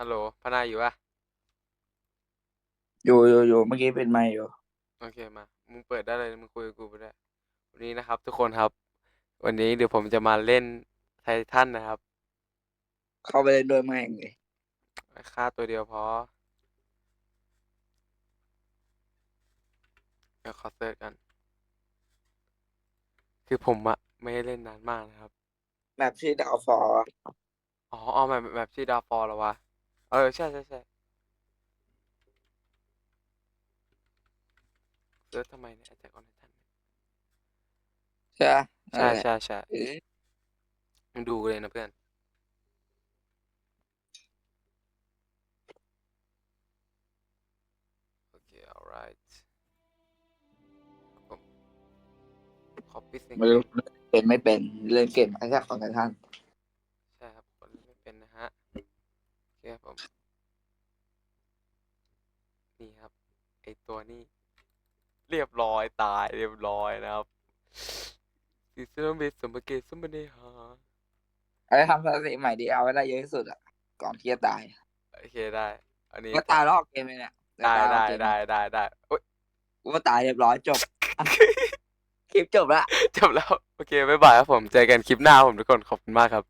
ฮัลโหลพนาอยู่ปะอยู่อยู่อยู่เมื่อกี้เป็นไมค์อยู่โอเคมา มึงเปิดได้เลย มึงคุยกับกูไปได้ วันนี้นะครับ ทุกคนครับ วันนี้เดี๋ยวผมจะมาเล่นไททันนะครับ เข้าไปเล่นด้วยแม่งเลยค่าตัวเดียวพอเดี๋ยวขอเสิร์ชกัน คือผมอะไม่ได้เล่นนานมากนะครับ แบบชื่อดาวฟอร์อ๋ออ๋อแบบแบบชื่อดาวฟอร์เหรอวะ เออ ใช่ใช่ใช่เซิร์ชทำไมเนี่ยแจ็คออนไททันใช่ปะใช่นั่นแหละใช่ใช่เออมึงดูเลยนะเพื่อน โอเค alright ผม copy สิ่งไม่รู้เป็นไม่เป็นเล่นเกมไอ้แค่ของท่าน ใช่ครับคนไม่เป็นนะฮะโอเคครับผม นี่ครับ ไอตัวนี้ เรียบร้อยตายเรียบร้อยนะครับซิสเตอร์เบสสมบัติสมบัติหาไอ้ทำสถิติใหม่ดีเอาไว้ได้เยอะที่สุดอะ ก่อนที่จะตายโอเคได้ อันนี้ก็ตายแล้วออกเกมเลยเนี่ยได้ตายแล้วอได้อกเกมได้ได้ได้โอ๊ยกูก็ตายเรียบร้อยจบ คลิปจบละจบแล้ว โอเคบ๊ายบายครับผม เจอกันคลิปหน้าครับผมทุกคน ขอบคุณมากครับ